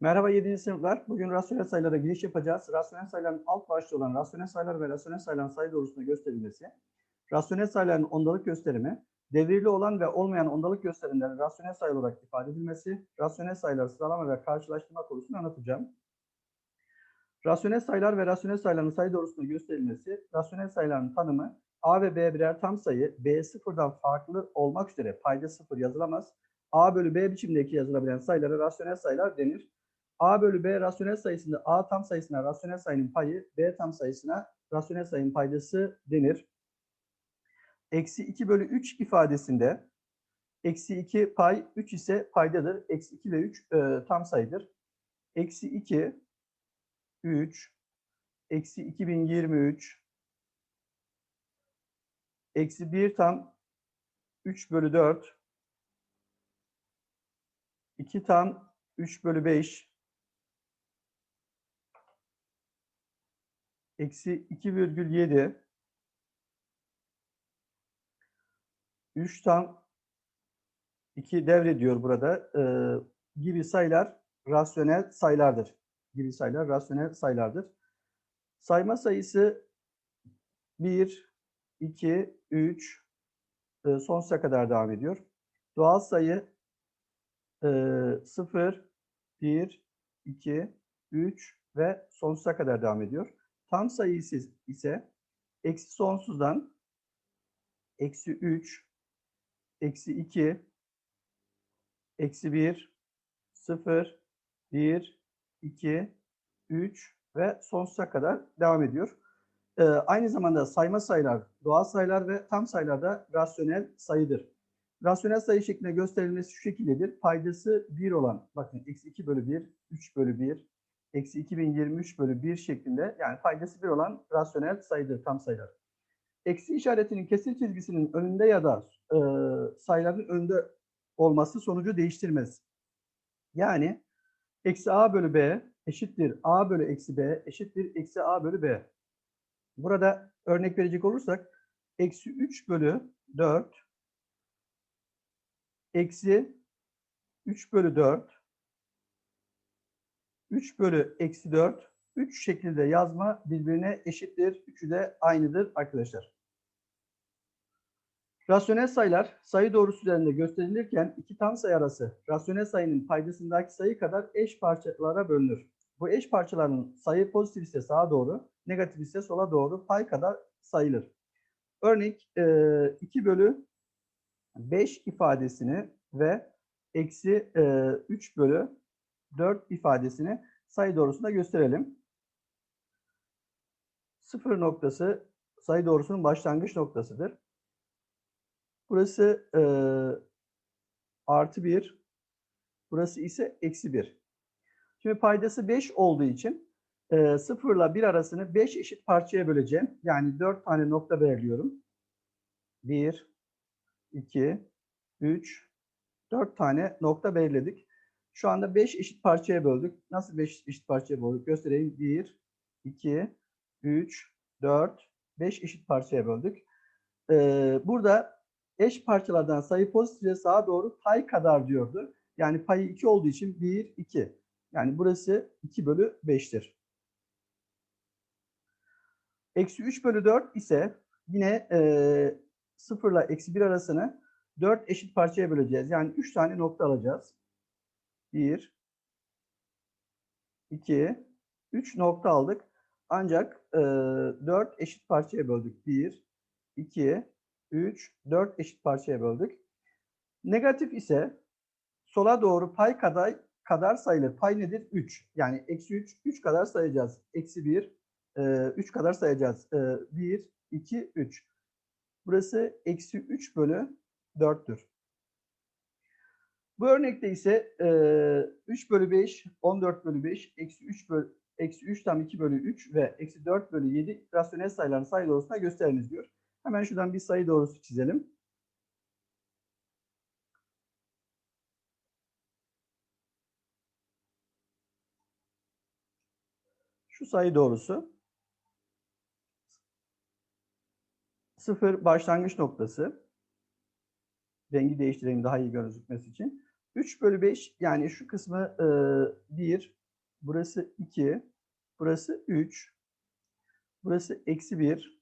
Merhaba 7. sınıflar. Bugün rasyonel sayılara giriş yapacağız. Rasyonel sayıların alt başlığı olan rasyonel sayılar ve rasyonel sayıların sayı doğrusunda gösterilmesi, rasyonel sayıların ondalık gösterimi, devirli olan ve olmayan ondalık gösterimlerin rasyonel sayı olarak ifade edilmesi, rasyonel sayıları sıralama ve karşılaştırma konusunu anlatacağım. Rasyonel sayılar ve rasyonel sayıların sayı doğrusunda gösterilmesi, rasyonel sayıların tanımı, A ve B birer tam sayı, B sıfırdan farklı olmak üzere payda sıfır yazılamaz. A bölü B biçimdeki yazılabilen sayılara rasyonel sayılar denir. A bölü B rasyonel sayısında A tam sayısına rasyonel sayının payı, B tam sayısına rasyonel sayının paydası denir. Eksi 2 bölü 3 ifadesinde eksi 2 pay 3 ise paydadır. Eksi 2 ve 3 e, tam sayıdır. Eksi 2, 3, eksi 2023, eksi 1 tam 3 bölü 4, 2 tam 3 bölü 5, eksi 2,7 3 tam 2 devrediyor burada. Ee, gibi sayılar rasyonel sayılardır. Gibi sayılar rasyonel sayılardır. Sayma sayısı 1, 2, 3 e, sonsuza kadar devam ediyor. Doğal sayı e, 0, 1, 2, 3 ve sonsuza kadar devam ediyor. Tam sayı ise, eksi sonsuzdan eksi 3, eksi 2, eksi 1, 0, 1, 2, 3 ve sonsuza kadar devam ediyor. Ee, aynı zamanda sayma sayılar, doğal sayılar ve tam sayılar da rasyonel sayıdır. Rasyonel sayı şeklinde gösterilmesi şu şekildedir. Paydası 1 olan, bakın eksi 2 bölü 1, 3 bölü 1, eksi 2023 bölü 1 şeklinde yani faydası 1 olan rasyonel sayıdır tam sayılar. Eksi işaretinin kesir çizgisinin önünde ya da e, sayıların önünde olması sonucu değiştirmez. Yani eksi a bölü b eşittir a bölü eksi b eşittir eksi a bölü b. Burada örnek verecek olursak eksi 3 bölü 4 eksi 3 bölü 4 3 bölü eksi 4 3 şekilde yazma birbirine eşittir. Üçü de aynıdır arkadaşlar. Rasyonel sayılar sayı doğrusu üzerinde gösterilirken iki tam sayı arası rasyonel sayının paydasındaki sayı kadar eş parçalara bölünür. Bu eş parçaların sayı pozitif ise sağa doğru, negatif ise sola doğru pay kadar sayılır. Örnek 2 bölü 5 ifadesini ve eksi 3 bölü 4 ifadesini sayı doğrusunda gösterelim. Sıfır noktası sayı doğrusunun başlangıç noktasıdır. Burası e, artı 1, burası ise eksi 1. Şimdi paydası 5 olduğu için e, 0 ile 1 arasını 5 eşit parçaya böleceğim. Yani 4 tane nokta belirliyorum. 1, 2, 3, 4 tane nokta belirledik. Şu anda 5 eşit parçaya böldük. Nasıl 5 eşit parçaya böldük? Göstereyim. 1, 2, 3, 4, 5 eşit parçaya böldük. Ee, burada eş parçalardan sayı pozitife sağa doğru pay kadar diyordu. Yani payı 2 olduğu için 1, 2. Yani burası 2 bölü 5'tir. Eksi 3 bölü 4 ise yine e, 0 ile eksi 1 arasını 4 eşit parçaya böleceğiz. Yani 3 tane nokta alacağız. 1, 2, 3 nokta aldık. Ancak e, 4 eşit parçaya böldük. 1, 2, 3, 4 eşit parçaya böldük. Negatif ise sola doğru pay kadar kadar sayılır. Pay nedir? 3. Yani eksi 3, 3 kadar sayacağız. Eksi 1, e, 3 kadar sayacağız. E, 1, 2, 3. Burası eksi 3 bölü 4'tür. Bu örnekte ise e, 3 bölü 5, 14 bölü 5, eksi 3 bölü eksi 3 tam 2 bölü 3 ve eksi 4 bölü 7 rasyonel sayıların sayı doğrusuna gösteriniz diyor. Hemen şuradan bir sayı doğrusu çizelim. Şu sayı doğrusu 0 başlangıç noktası. Rengi değiştireyim daha iyi gözükmesi için. 3 bölü 5 yani şu kısmı e, 1, burası 2, burası 3, burası eksi 1,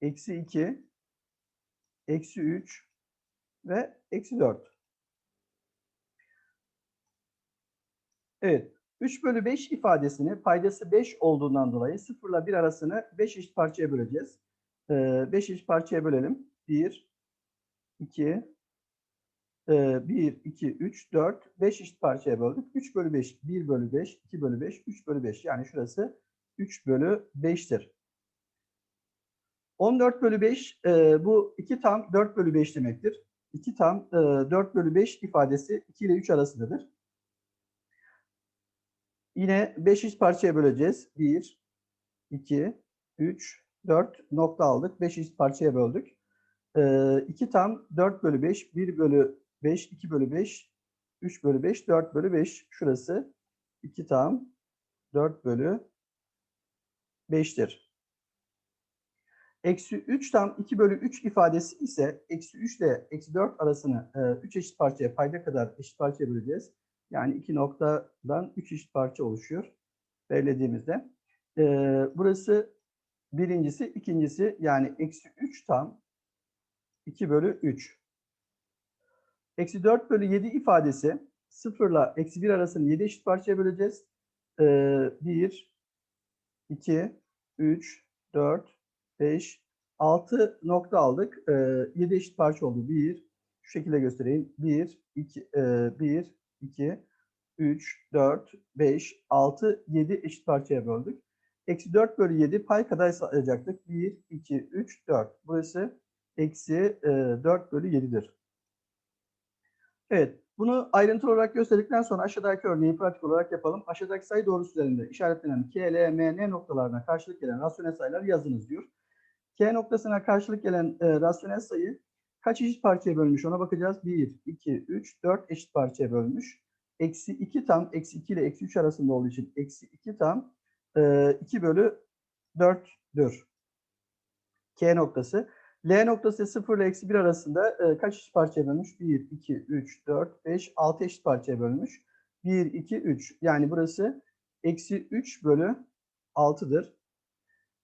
eksi 2, eksi 3 ve eksi 4. Evet. 3 bölü 5 ifadesini paydası 5 olduğundan dolayı 0 ile 1 arasını 5 eşit parçaya böleceğiz. 5 eşit parçaya bölelim. 1, 2, 1, 2, 3, 4, 5 eşit parçaya böldük. 3 bölü 5, 1 bölü 5, 2 bölü 5, 3 bölü 5. Yani şurası 3 bölü 5'tir. 14 bölü 5 e, bu 2 tam 4 bölü 5 demektir. 2 tam e, 4 bölü 5 ifadesi 2 ile 3 arasındadır. Yine 5 eşit parçaya böleceğiz. 1, 2, 3, 4 nokta aldık. 5 eşit parçaya böldük. E, 2 tam 4 bölü 5, 1 bölü 5, 2 bölü 5, 3 bölü 5, 4 bölü 5. Şurası 2 tam 4 bölü 5'tir. Eksi 3 tam 2 bölü 3 ifadesi ise eksi 3 ile eksi 4 arasını e, 3 eşit parçaya payda kadar eşit parçaya böleceğiz. Yani iki noktadan 3 eşit parça oluşuyor belirlediğimizde. E, burası birincisi, ikincisi yani eksi 3 tam 2 bölü 3. Eksi 4 bölü 7 ifadesi 0 ile eksi 1 arasını 7 eşit parçaya böleceğiz. E, 1, 2, 3, 4, 5, 6 nokta aldık. E, 7 eşit parça oldu. 1, şu şekilde göstereyim. 1, 2, e, 1, 2, 3, 4, 5, 6, 7 eşit parçaya böldük. Eksi 4 bölü 7 pay kadar sayacaktık. 1, 2, 3, 4. Burası eksi e, 4 bölü 7'dir. Evet. Bunu ayrıntılı olarak gösterdikten sonra aşağıdaki örneği pratik olarak yapalım. Aşağıdaki sayı doğrusu üzerinde işaretlenen K, L, M, N noktalarına karşılık gelen rasyonel sayılar yazınız diyor. K noktasına karşılık gelen e, rasyonel sayı kaç eşit parçaya bölmüş ona bakacağız. 1, 2, 3, 4 eşit parçaya bölmüş. Eksi 2 tam, eksi 2 ile eksi 3 arasında olduğu için eksi 2 tam e, 2 bölü 4'dür. K noktası. L noktası 0 ile eksi 1 arasında e, kaç eşit parçaya bölmüş? 1, 2, 3, 4, 5, 6 eşit parçaya bölmüş. 1, 2, 3. Yani burası eksi 3 bölü 6'dır.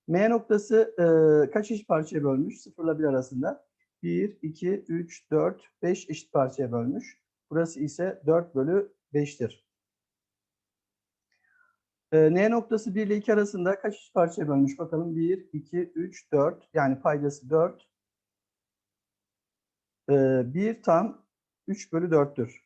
M noktası e, kaç eşit parçaya bölmüş? 0 ile 1 arasında. 1, 2, 3, 4, 5 eşit parçaya bölmüş. Burası ise 4 bölü 5'tir. E, N noktası 1 ile 2 arasında kaç parçaya bölmüş? Bakalım 1, 2, 3, 4. Yani paydası 4. E, 1 tam 3 bölü 4'tür.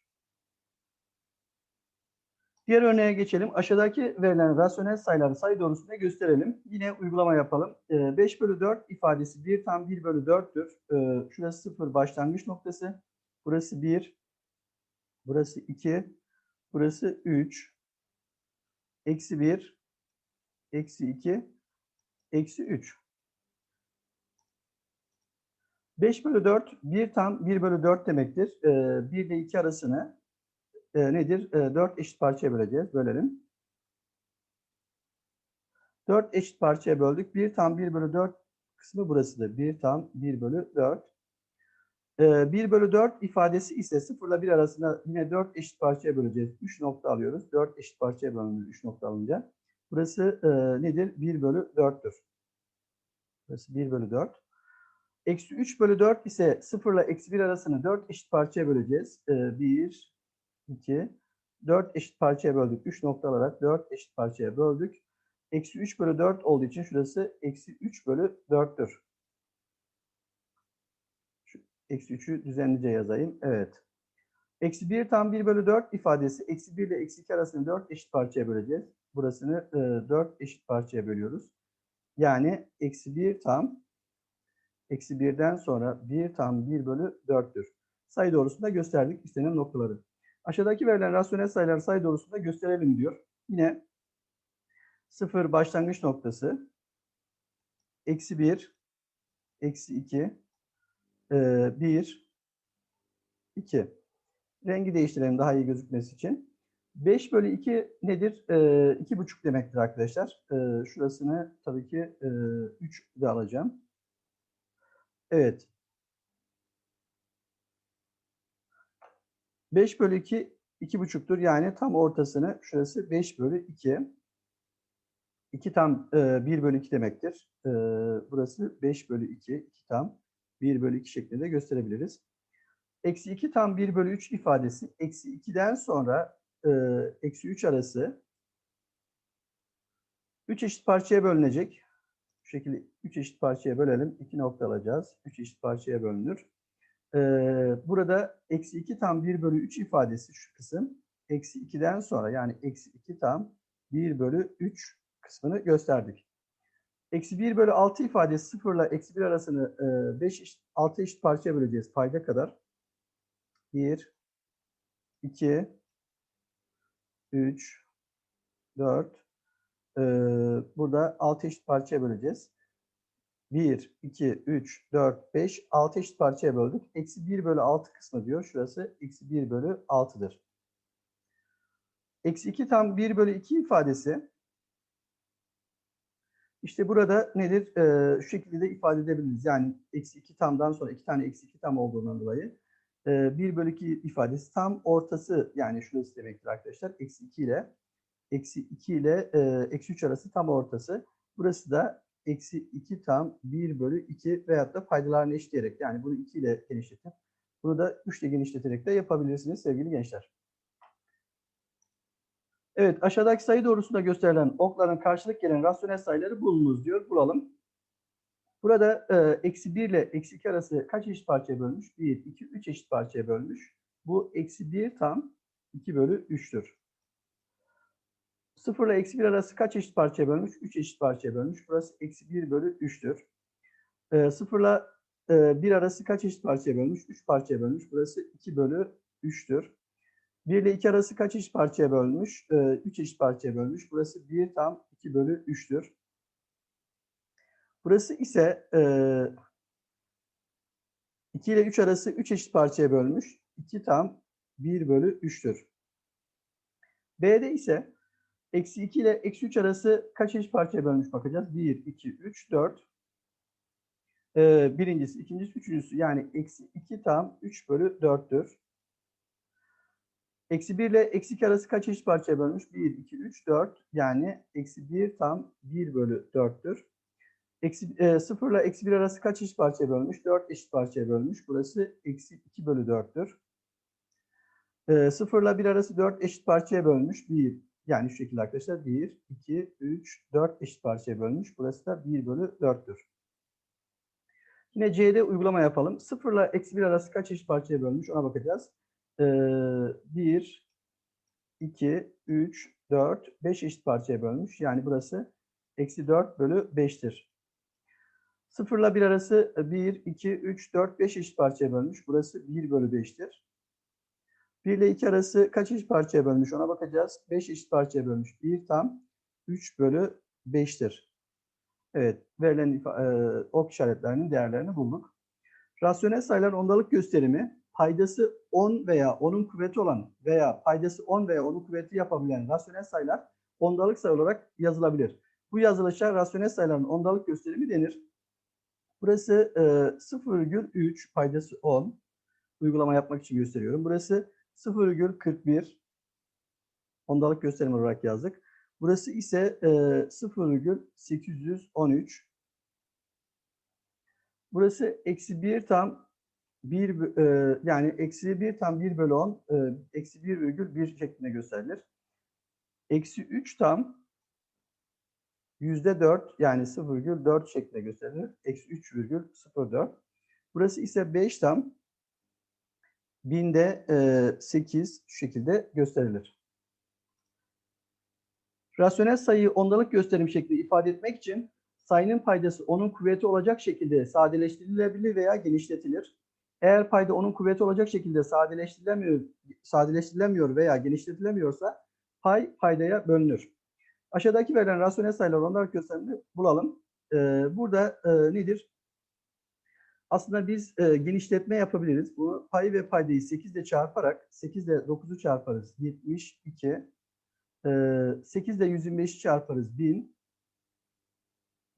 Diğer örneğe geçelim. Aşağıdaki verilen rasyonel sayıları sayı doğrusunda gösterelim. Yine uygulama yapalım. 5 ee, bölü 4 ifadesi 1 tam 1 bölü 4'tür. Ee, şurası 0 başlangıç noktası. Burası 1. Burası 2. Burası 3. Eksi 1. Eksi 2. Eksi 3. 5 bölü 4 1 tam 1 bölü 4 demektir. 1 ile 2 arasını e, nedir? E, 4 eşit parçaya böleceğiz. Bölelim. 4 eşit parçaya böldük. 1 tam 1 bölü 4 kısmı burasıdır. 1 tam 1 bölü 4. E, 1 bölü 4 ifadesi ise 0 ile 1 arasında yine 4 eşit parçaya böleceğiz. 3 nokta alıyoruz. 4 eşit parçaya bölünür 3 nokta alınca. Burası e, nedir? 1 bölü 4'tür. Burası 1 bölü 4. Eksi 3 bölü 4 ise 0 ile eksi 1 arasını 4 eşit parçaya böleceğiz. E, 1, 2, 4 eşit parçaya böldük. 3 nokta alarak 4 eşit parçaya böldük. Eksi 3 bölü 4 olduğu için şurası eksi 3 bölü 4'tür. Eksi 3'ü düzenlice yazayım. Evet. Eksi 1 tam 1 bölü 4 ifadesi eksi 1 ile eksi 2 arasını 4 eşit parçaya böleceğiz. Burasını e, 4 eşit parçaya bölüyoruz. Yani eksi 1 tam eksi 1'den sonra 1 tam 1 bölü 4'tür. Sayı doğrusunda gösterdik istenen noktaları. Aşağıdaki verilen rasyonel sayıları sayı doğrusunda gösterelim diyor. Yine 0 başlangıç noktası, eksi 1, eksi 2, 1, 2. Rengi değiştirelim daha iyi gözükmesi için. 5 bölü 2 nedir? E, 2,5 demektir arkadaşlar. E, şurasını tabii ki e, 3 de alacağım. Evet. 5 bölü 2 2,5'tur. Yani tam ortasını şurası 5 bölü 2. 2 tam e, 1 bölü 2 demektir. E, burası 5 bölü 2. 2 tam 1 bölü 2 şeklinde gösterebiliriz. Eksi 2 tam 1 bölü 3 ifadesi eksi 2'den sonra e, eksi 3 arası 3 eşit parçaya bölünecek. Bu şekilde 3 eşit parçaya bölelim. 2 nokta alacağız. 3 eşit parçaya bölünür. Ee, burada eksi 2 tam 1 bölü 3 ifadesi şu kısım. Eksi 2'den sonra yani eksi 2 tam 1 bölü 3 kısmını gösterdik. Eksi 1 bölü 6 ifadesi 0 ile eksi 1 arasını e, 5 eşit, 6 eşit parçaya böleceğiz payda kadar. 1, 2, 3, 4, e, burada 6 eşit parçaya böleceğiz. 1, 2, 3, 4, 5, 6 eşit parçaya böldük. Eksi 1 bölü 6 kısmı diyor. Şurası eksi 1 bölü 6'dır. Eksi 2 tam 1 bölü 2 ifadesi. İşte burada nedir? Ee, şu şekilde de ifade edebiliriz. Yani eksi 2 tamdan sonra 2 tane eksi 2 tam olduğundan dolayı e, 1 bölü 2 ifadesi tam ortası yani şurası demektir arkadaşlar. Eksi 2 ile eksi 2 ile e, eksi 3 arası tam ortası. Burası da eksi 2 tam 1 bölü 2 veyahut da paydalarını eşitleyerek yani bunu 2 ile genişletip bunu da 3 ile genişleterek de yapabilirsiniz sevgili gençler. Evet aşağıdaki sayı doğrusunda gösterilen okların karşılık gelen rasyonel sayıları bulunuz diyor. Bulalım. Burada e, eksi 1 ile eksi 2 arası kaç eşit parçaya bölmüş? 1, 2, 3 eşit parçaya bölmüş. Bu eksi 1 tam 2 bölü 3'tür. 0 ile eksi 1 arası kaç eşit parçaya bölmüş? 3 eşit parçaya bölmüş. Burası eksi 1 bölü 3'tür. E, 0 ile e, 1 arası kaç eşit parçaya bölmüş? 3 parçaya bölmüş. Burası 2 bölü 3'tür. 1 ile 2 arası kaç eşit parçaya bölmüş? E, 3 eşit parçaya bölmüş. Burası 1 tam 2 bölü 3'tür. Burası ise e, 2 ile 3 arası 3 eşit parçaya bölmüş. 2 tam 1 bölü 3'tür. B'de ise eksi 2 ile eksi 3 arası kaç eşit parçaya bölmüş bakacağız. 1, 2, 3, 4. Ee, birincisi, ikincisi, üçüncüsü yani eksi 2 tam 3 bölü 4'tür. Eksi 1 ile eksi 2 arası kaç eşit parçaya bölmüş? 1, 2, 3, 4. Yani eksi 1 tam 1 bölü 4'tür. Eksi, e, 0 ile eksi 1 arası kaç eşit parçaya bölmüş? 4 eşit parçaya bölmüş. Burası eksi 2 bölü 4'tür. E, 0 ile 1 arası 4 eşit parçaya bölmüş. 1, yani şu şekilde arkadaşlar 1, 2, 3, 4 eşit parçaya bölmüş. Burası da 1 bölü 4'tür. Yine C'de uygulama yapalım. 0 ile eksi 1 arası kaç eşit parçaya bölmüş ona bakacağız. Ee, 1, 2, 3, 4, 5 eşit parçaya bölmüş. Yani burası eksi 4 bölü 5'tir. 0 ile 1 arası 1, 2, 3, 4, 5 eşit parçaya bölmüş. Burası 1 bölü 5'tir. 1 ile 2 arası kaç eşit parçaya bölmüş ona bakacağız. 5 eşit parçaya bölmüş. 1 tam 3 bölü 5'tir. Evet, verilen e, ok işaretlerinin değerlerini bulduk. Rasyonel sayılar ondalık gösterimi paydası 10 veya 10'un kuvveti olan veya paydası 10 veya 10'un kuvveti yapabilen rasyonel sayılar ondalık sayı olarak yazılabilir. Bu yazılışa rasyonel sayıların ondalık gösterimi denir. Burası e, 0,3 paydası 10 uygulama yapmak için gösteriyorum. Burası 0,41 ondalık gösterim olarak yazdık. Burası ise e, 0,813. Burası eksi 1 tam 1 e, yani eksi 1 tam 1 bölü 10 e, eksi 1,1 şeklinde gösterilir. Eksi 3 tam yüzde 4 yani 0,4 şeklinde gösterilir. Eksi 3,04. Burası ise 5 tam binde e, 8 şu şekilde gösterilir. Rasyonel sayıyı ondalık gösterim şekli ifade etmek için sayının paydası onun kuvveti olacak şekilde sadeleştirilebilir veya genişletilir. Eğer payda onun kuvveti olacak şekilde sadeleştirilemiyor, sadeleştirilemiyor veya genişletilemiyorsa pay paydaya bölünür. Aşağıdaki verilen rasyonel sayılar ondalık gösterimini bulalım. Ee, burada e, nedir? Aslında biz e, genişletme yapabiliriz. Bu pay ve paydayı 8 ile çarparak 8 ile 9'u çarparız 72. E, 8 ile 125'i çarparız 1000.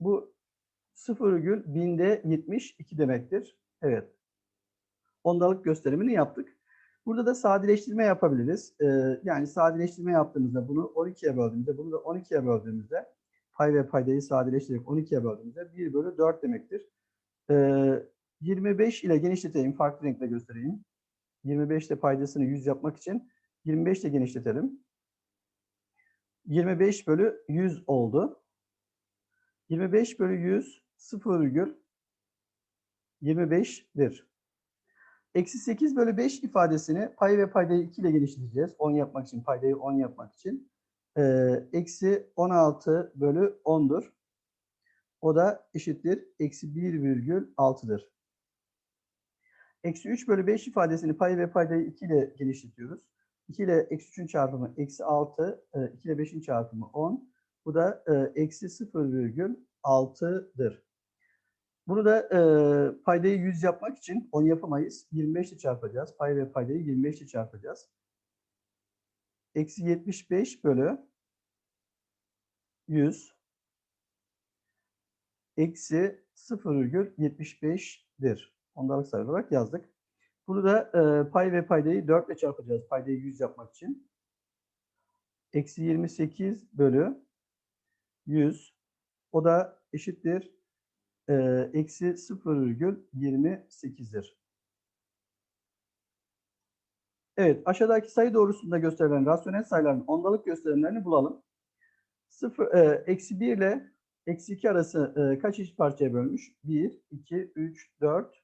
Bu 0 binde 72 demektir. Evet. Ondalık gösterimini yaptık. Burada da sadeleştirme yapabiliriz. Ee, yani sadeleştirme yaptığımızda bunu 12'ye böldüğümüzde, bunu da 12'ye böldüğümüzde pay ve paydayı sadeleştirerek 12'ye böldüğümüzde 1 bölü 4 demektir. Ee, 25 ile genişleteyim. Farklı renkle göstereyim. 25 ile paydasını 100 yapmak için 25 ile genişletelim. 25 bölü 100 oldu. 25 bölü 100 0,25'dir. Eksi 8 bölü 5 ifadesini pay ve paydayı 2 ile genişleteceğiz. 10 yapmak için, paydayı 10 yapmak için. Ee, eksi 16 bölü 10'dur. O da eşittir. Eksi 1,6'dır. Eksi 3 bölü 5 ifadesini pay ve paydayı 2 ile genişletiyoruz. 2 ile eksi 3'ün çarpımı eksi 6, 2 ile 5'in çarpımı 10. Bu da e, eksi 0,6'dır. Bunu da e, paydayı 100 yapmak için 10 yapamayız. 25 ile çarpacağız. Pay ve paydayı 25 ile çarpacağız. Eksi 75 bölü 100 eksi 0,75'dir. Ondalık sayı olarak yazdık. Bunu da e, pay ve paydayı 4 ile çarpacağız. Paydayı 100 yapmak için. Eksi 28 bölü 100. O da eşittir. E, eksi 0,28'dir. Evet, aşağıdaki sayı doğrusunda gösterilen rasyonel sayıların ondalık gösterimlerini bulalım. 0, e, eksi 1 ile eksi 2 arası e, kaç eşit parçaya bölmüş? 1, 2, 3, 4,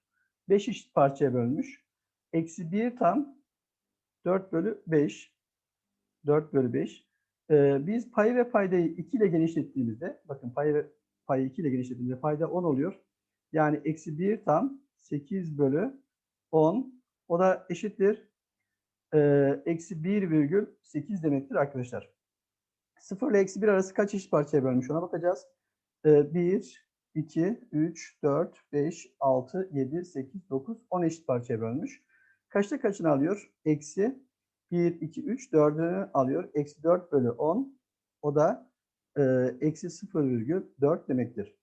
5 eşit parçaya bölmüş. Eksi 1 tam 4 bölü 5. 4 bölü 5. Ee, biz payı ve paydayı 2 ile genişlettiğimizde, bakın payı ve payı 2 ile genişlettiğimizde payda 10 oluyor. Yani eksi 1 tam 8 bölü 10. O da eşittir. E, eksi 1,8 demektir arkadaşlar. 0 ile eksi 1 arası kaç eşit parçaya bölmüş ona bakacağız. E, 1, 2, 3, 4, 5, 6, 7, 8, 9, 10 eşit parçaya bölmüş. Kaçta kaçını alıyor? Eksi 1, 2, 3, 4'ünü alıyor. Eksi 4 bölü 10. O da eksi 0,4 demektir.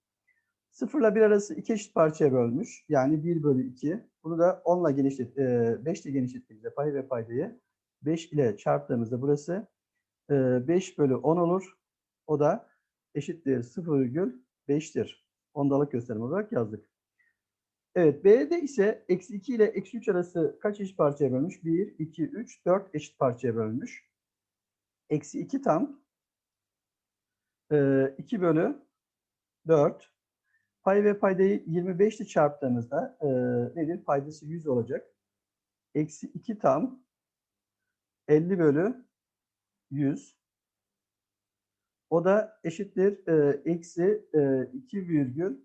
0 ile 1 arası 2 eşit parçaya bölmüş. Yani 1 bölü 2. Bunu da 10 ile genişlet, e, 5 ile genişlettiğimizde pay ve paydayı 5 ile çarptığımızda burası e, 5 bölü 10 olur. O da eşittir 0,5'tir. Ondalık gösterim olarak yazdık. Evet, B'de ise eksi 2 ile eksi 3 arası kaç eşit parçaya bölmüş? 1, 2, 3, 4 eşit parçaya bölmüş. Eksi 2 tam e, 2 bölü 4. Pay ve paydayı 25 ile çarptığımızda e, nedir? Paydası 100 olacak. Eksi 2 tam 50 bölü 100. O da eşittir e, eksi e, 2 virgül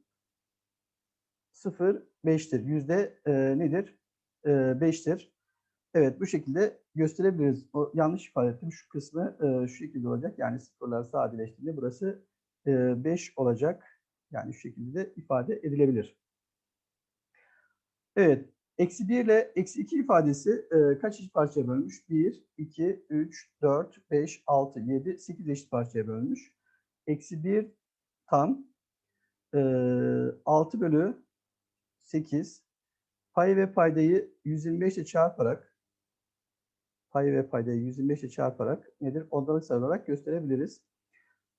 0,5'tir. Yüzde e, nedir? E, 5'tir. Evet bu şekilde gösterebiliriz. O yanlış ifade ettim. Şu kısmı e, şu şekilde olacak. Yani sıfırlar sadeleştiğinde burası e, 5 olacak. Yani şu şekilde de ifade edilebilir. Evet. Eksi 1 ile eksi 2 ifadesi e, kaç eşit parçaya bölmüş? 1, 2, 3, 4, 5, 6, 7, 8 eşit parçaya bölmüş. Eksi 1 tam e, 6 bölü 8 pay ve paydayı 125 ile çarparak pay ve paydayı 125 ile çarparak nedir? Ondalık sayı olarak gösterebiliriz.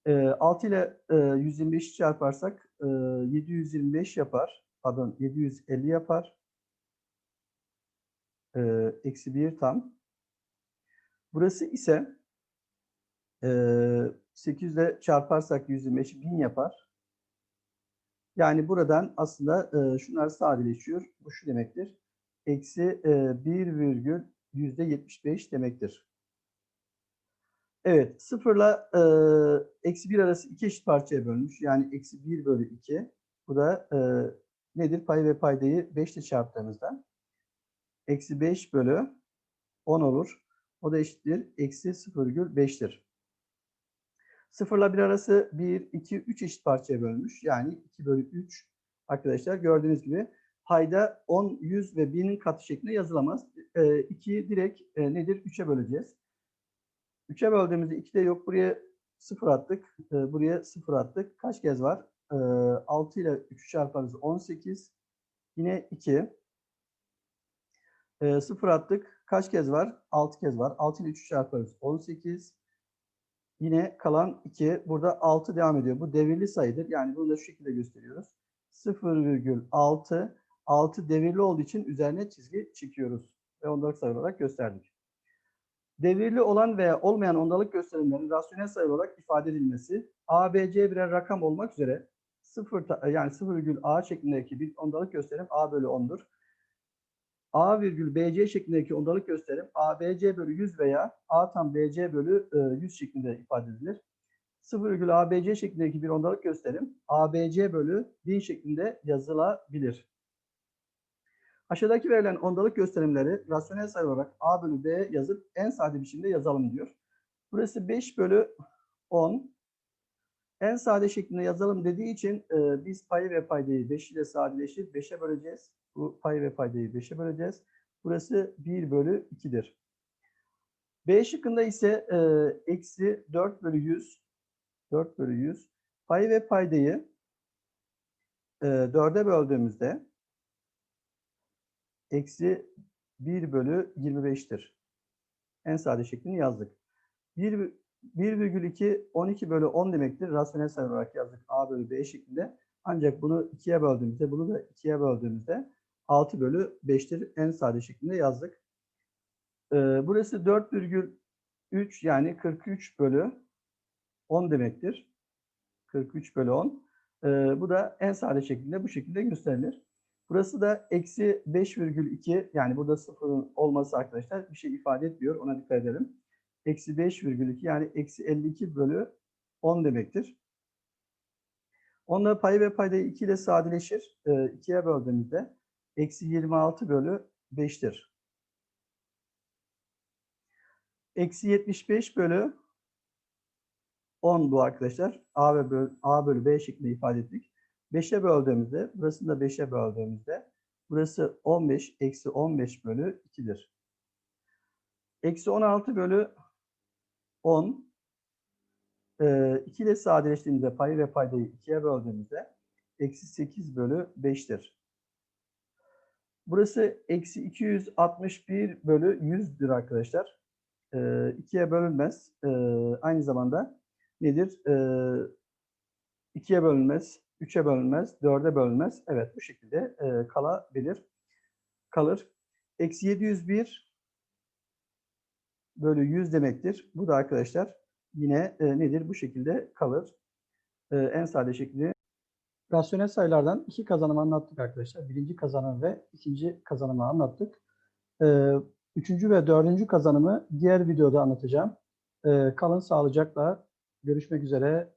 E, 6 ile e, 125'i çarparsak e, 725 yapar. Pardon 750 yapar. E, eksi 1 tam. Burası ise e, 800 ile çarparsak 125 1000 yapar. Yani buradan aslında e, şunlar sadeleşiyor. Bu şu demektir. Eksi e, 1 virgül yüzde 75 demektir. Evet, sıfırla e, eksi 1 arası iki eşit parçaya bölmüş. Yani eksi 1 bölü 2. Bu da e, nedir? Pay ve paydayı 5 ile çarptığımızda eksi 5 bölü 10 olur. O da eşittir. Eksi 0,5'tir. 0 ile 1 arası 1, 2, 3 eşit parçaya bölmüş. Yani 2 bölü 3 arkadaşlar gördüğünüz gibi payda 10, 100 ve 1000'in katı şeklinde yazılamaz. E, 2'yi direkt e, nedir? 3'e böleceğiz. 3'e böldüğümüzde 2 de yok. Buraya 0 attık. E, buraya 0 attık. Kaç kez var? E, 6 ile 3'ü çarparız 18. Yine 2. E, 0 attık. kaç kez var? 6 kez var. 6 ile 3'ü çarparız. 18. Yine kalan 2. Burada 6 devam ediyor. Bu devirli sayıdır. Yani bunu da şu şekilde gösteriyoruz. 0,6 6 devirli olduğu için üzerine çizgi çekiyoruz. Ve ondalık sayı olarak gösterdik. Devirli olan veya olmayan ondalık gösterimlerin rasyonel sayı olarak ifade edilmesi A, B, C birer rakam olmak üzere 0 ta- yani 0,A şeklindeki bir ondalık gösterim A bölü 10'dur. A virgül BC şeklindeki ondalık gösterim A, BC bölü 100 veya A tam BC bölü e, 100 şeklinde ifade edilir. 0, ABC şeklindeki bir ondalık gösterim ABC bölü 1000 şeklinde yazılabilir. Aşağıdaki verilen ondalık gösterimleri rasyonel sayı olarak A bölü B yazıp en sade biçimde yazalım diyor. Burası 5 bölü 10. En sade şeklinde yazalım dediği için e, biz payı ve paydayı 5 ile sadeleştir. 5'e böleceğiz. Bu payı ve paydayı 5'e böleceğiz. Burası 1 bölü 2'dir. B şıkkında ise e, eksi 4 bölü 100 4 bölü 100 payı ve paydayı e, 4'e böldüğümüzde eksi 1 bölü 25'tir. En sade şeklini yazdık. 1, 1,2 12 bölü 10 demektir. Rasyonel sayı olarak yazdık A bölü B şeklinde. Ancak bunu 2'ye böldüğümüzde, bunu da 2'ye böldüğümüzde 6 bölü 5'tir. En sade şeklinde yazdık. Ee, burası 4,3 yani 43 bölü 10 demektir. 43 bölü 10. Ee, bu da en sade şeklinde bu şekilde gösterilir. Burası da eksi 5,2 yani burada sıfırın olması arkadaşlar bir şey ifade etmiyor. Ona dikkat edelim. Eksi 5,2 yani eksi 52 bölü 10 demektir. Onunla payı ve paydayı 2 ile sadeleşir. Ee, 2'ye böldüğümüzde eksi 26 bölü 5'tir. Eksi 75 bölü 10 bu arkadaşlar. A, ve böl, A bölü B şeklinde ifade ettik. 5'e böldüğümüzde, burasını da 5'e böldüğümüzde burası 15 eksi 15 bölü 2'dir. Eksi 16 bölü 10 e, 2 ile sadeleştiğimizde payı ve paydayı 2'ye böldüğümüzde eksi 8 bölü 5'tir. Burası eksi 261 bölü 100'dür arkadaşlar. E, 2'ye bölünmez. E, aynı zamanda nedir? E, 2'ye bölünmez, 3'e bölünmez, 4'e bölünmez. Evet bu şekilde e, kalabilir. Kalır. Eksi 701 bölü 100 demektir. Bu da arkadaşlar yine e, nedir? Bu şekilde kalır. E, en sade şekli. Rasyonel sayılardan iki kazanımı anlattık arkadaşlar. Birinci kazanım ve ikinci kazanımı anlattık. E, üçüncü ve dördüncü kazanımı diğer videoda anlatacağım. E, kalın sağlıcakla. Görüşmek üzere.